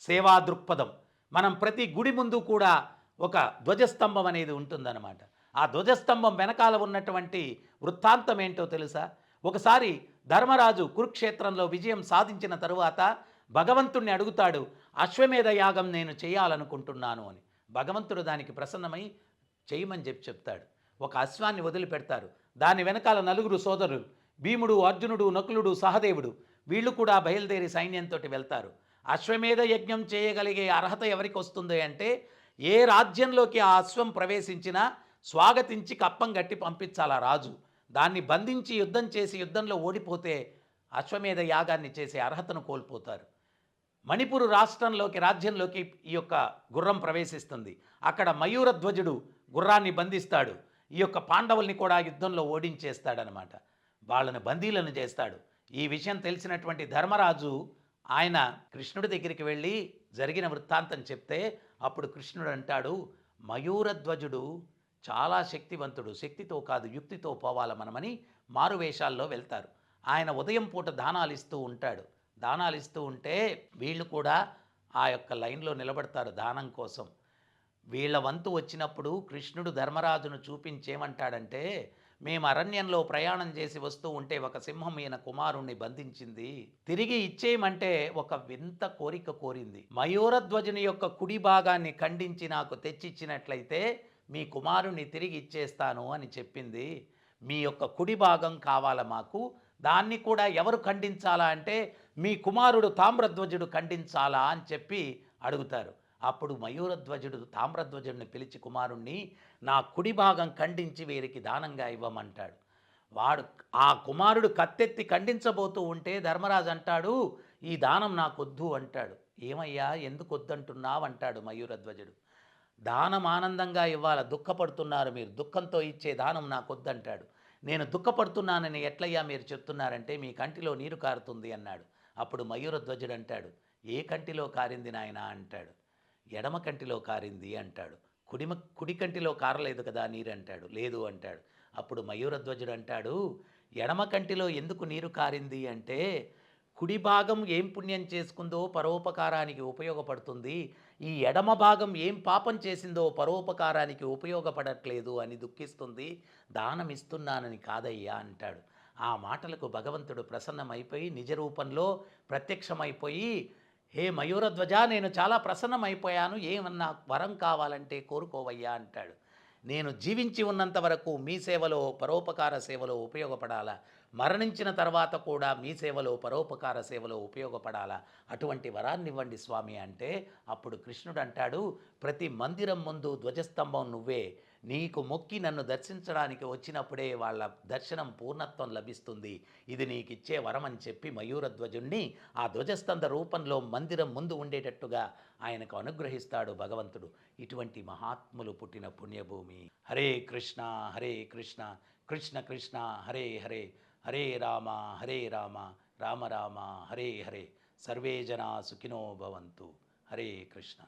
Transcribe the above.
సేవా దృక్పథం మనం ప్రతి గుడి ముందు కూడా ఒక ధ్వజస్తంభం అనేది ఉంటుందన్నమాట. ఆ ధ్వజస్తంభం వెనకాల ఉన్నటువంటి వృత్తాంతం ఏంటో తెలుసా? ఒకసారి ధర్మరాజు కురుక్షేత్రంలో విజయం సాధించిన తరువాత భగవంతుణ్ణి అడుగుతాడు అశ్వమేధ యాగం నేను చేయాలనుకుంటున్నాను అని. భగవంతుడు దానికి ప్రసన్నమై చేయమని చెప్పి చెప్తాడు. ఒక అశ్వాన్ని వదిలిపెడతారు. దాని వెనకాల నలుగురు సోదరులు భీముడు అర్జునుడు నకులుడు సహదేవుడు వీళ్ళు కూడా బయలుదేరి సైన్యంతో వెళ్తారు. అశ్వమేధ యజ్ఞం చేయగలిగే అర్హత ఎవరికి వస్తుంది అంటే ఏ రాజ్యంలోకి ఆ అశ్వం ప్రవేశించినా స్వాగతించి కప్పం గట్టి పంపించాలి ఆ రాజు. దాన్ని బంధించి యుద్ధం చేసి యుద్ధంలో ఓడిపోతే అశ్వమేధ యాగాన్ని చేసే అర్హతను కోల్పోతారు. మణిపూర్ రాష్ట్రంలోకి రాజ్యంలోకి ఈ యొక్క గుర్రం ప్రవేశిస్తుంది. అక్కడ మయూరధ్వజుడు గుర్రాన్ని బంధిస్తాడు. ఈ యొక్క పాండవుల్ని కూడా యుద్ధంలో ఓడించేస్తాడనమాట. వాళ్ళని బందీలను చేస్తాడు. ఈ విషయం తెలిసినటువంటి ధర్మరాజు ఆయన కృష్ణుడి దగ్గరికి వెళ్ళి జరిగిన వృత్తాంతం చెప్తే అప్పుడు కృష్ణుడు అంటాడు మయూరధ్వజుడు చాలా శక్తివంతుడు శక్తితో కాదు యుక్తితో పోవాల మనమని మారువేషాల్లో వెళ్తారు. ఆయన ఉదయం పూట దానాలు ఇస్తూ ఉంటాడు. దానాలు ఇస్తూ ఉంటే వీళ్ళు కూడా ఆ యొక్క లైన్లో నిలబడతారు దానం కోసం. వీళ్ళ వంతు వచ్చినప్పుడు కృష్ణుడు ధర్మరాజును చూపించేమంటాడంటే మేము అరణ్యంలో ప్రయాణం చేసి వస్తూ ఉంటే ఒక సింహం ఈయన కుమారుణ్ణి బంధించింది. తిరిగి ఇచ్చేయమంటే ఒక వింత కోరిక కోరింది. మయూరధ్వజుని యొక్క కుడి భాగాన్ని ఖండించి నాకు తెచ్చిచ్చినట్లయితే మీ కుమారుణ్ణి తిరిగి ఇచ్చేస్తాను అని చెప్పింది. మీ యొక్క కుడి భాగం కావాల మాకు? దాన్ని కూడా ఎవరు ఖండించాలా అంటే మీ కుమారుడు తామ్రధ్వజుడు ఖండించాలా అని చెప్పి అడుగుతారు. అప్పుడు మయూరధ్వజుడు తామ్రధ్వజుడిని పిలిచి కుమారుణ్ణి నా కుడి భాగం ఖండించి వీరికి దానంగా ఇవ్వమంటాడు. వాడు ఆ కుమారుడు కత్తెత్తి ఖండించబోతూ ఉంటే ధర్మరాజు అంటాడు ఈ దానం నాకొద్దు అంటాడు. ఏమయ్యా ఎందుకు వద్దంటున్నావు అంటాడు మయూరధ్వజుడు. దానం ఆనందంగా ఇవ్వాలి? దుఃఖపడుతున్నారు మీరు. దుఃఖంతో ఇచ్చే దానం నాకొద్దంటాడు. నేను దుఃఖపడుతున్నానని ఎట్లయ్యా మీరు చెప్తున్నారంటే మీ కంటిలో నీరు కారుతుంది అన్నాడు. అప్పుడు మయూరధ్వజుడు అంటాడు. ఏ కంటిలో కారింది నాయనా? అంటాడు. ఎడమ కంటిలో కారింది అంటాడు. కుడిమ కుడి కంటిలో కారలేదు కదా నీరు అంటాడు. లేదు అంటాడు. అప్పుడు మయూరధ్వజుడు అంటాడు ఎడమ కంటిలో ఎందుకు నీరు కారింది అంటే కుడి భాగం ఏం పుణ్యం చేసుకుందో పరోపకారానికి ఉపయోగపడుతుంది. ఈ ఎడమ భాగం ఏం పాపం చేసిందో పరోపకారానికి ఉపయోగపడట్లేదు అని దుఃఖిస్తుంది. దానం ఇస్తున్నానని కాదయ్యా అంటాడు. ఆ మాటలకు భగవంతుడు ప్రసన్నమైపోయి నిజ రూపంలో ప్రత్యక్షమైపోయి హే మయూరధ్వజ నేను చాలా ప్రసన్నమైపోయాను ఏమన్నా వరం కావాలంటే కోరుకోవయ్యా అంటాడు. నేను జీవించి ఉన్నంత వరకు మీ సేవలో పరోపకార సేవలో ఉపయోగపడాలా? మరణించిన తర్వాత కూడా మీ సేవలో పరోపకార సేవలో ఉపయోగపడాలా? అటువంటి వరాన్ని ఇవ్వండి స్వామి అంటే అప్పుడు కృష్ణుడు అంటాడు ప్రతి మందిరం ముందు ధ్వజస్తంభం నువ్వే నీకు మొక్కి నన్ను దర్శించడానికి వచ్చినప్పుడే వాళ్ళ దర్శనం పూర్ణత్వం లభిస్తుంది. ఇది నీకు ఇచ్చే వరం అని చెప్పి మయూరధ్వజుణ్ణి ఆ ధ్వజస్తంభ రూపంలో మందిరం ముందు ఉండేటట్టుగా ఆయనకు అనుగ్రహిస్తాడు భగవంతుడు. ఇటువంటి మహాత్ములు పుట్టిన పుణ్యభూమి. హరే కృష్ణ హరే కృష్ణ కృష్ణ కృష్ణ హరే హరే హరే రామ హరే రామ రామ రామ హరే హరే. సర్వే జనా సుఖినో భవంతు. హరే కృష్ణ.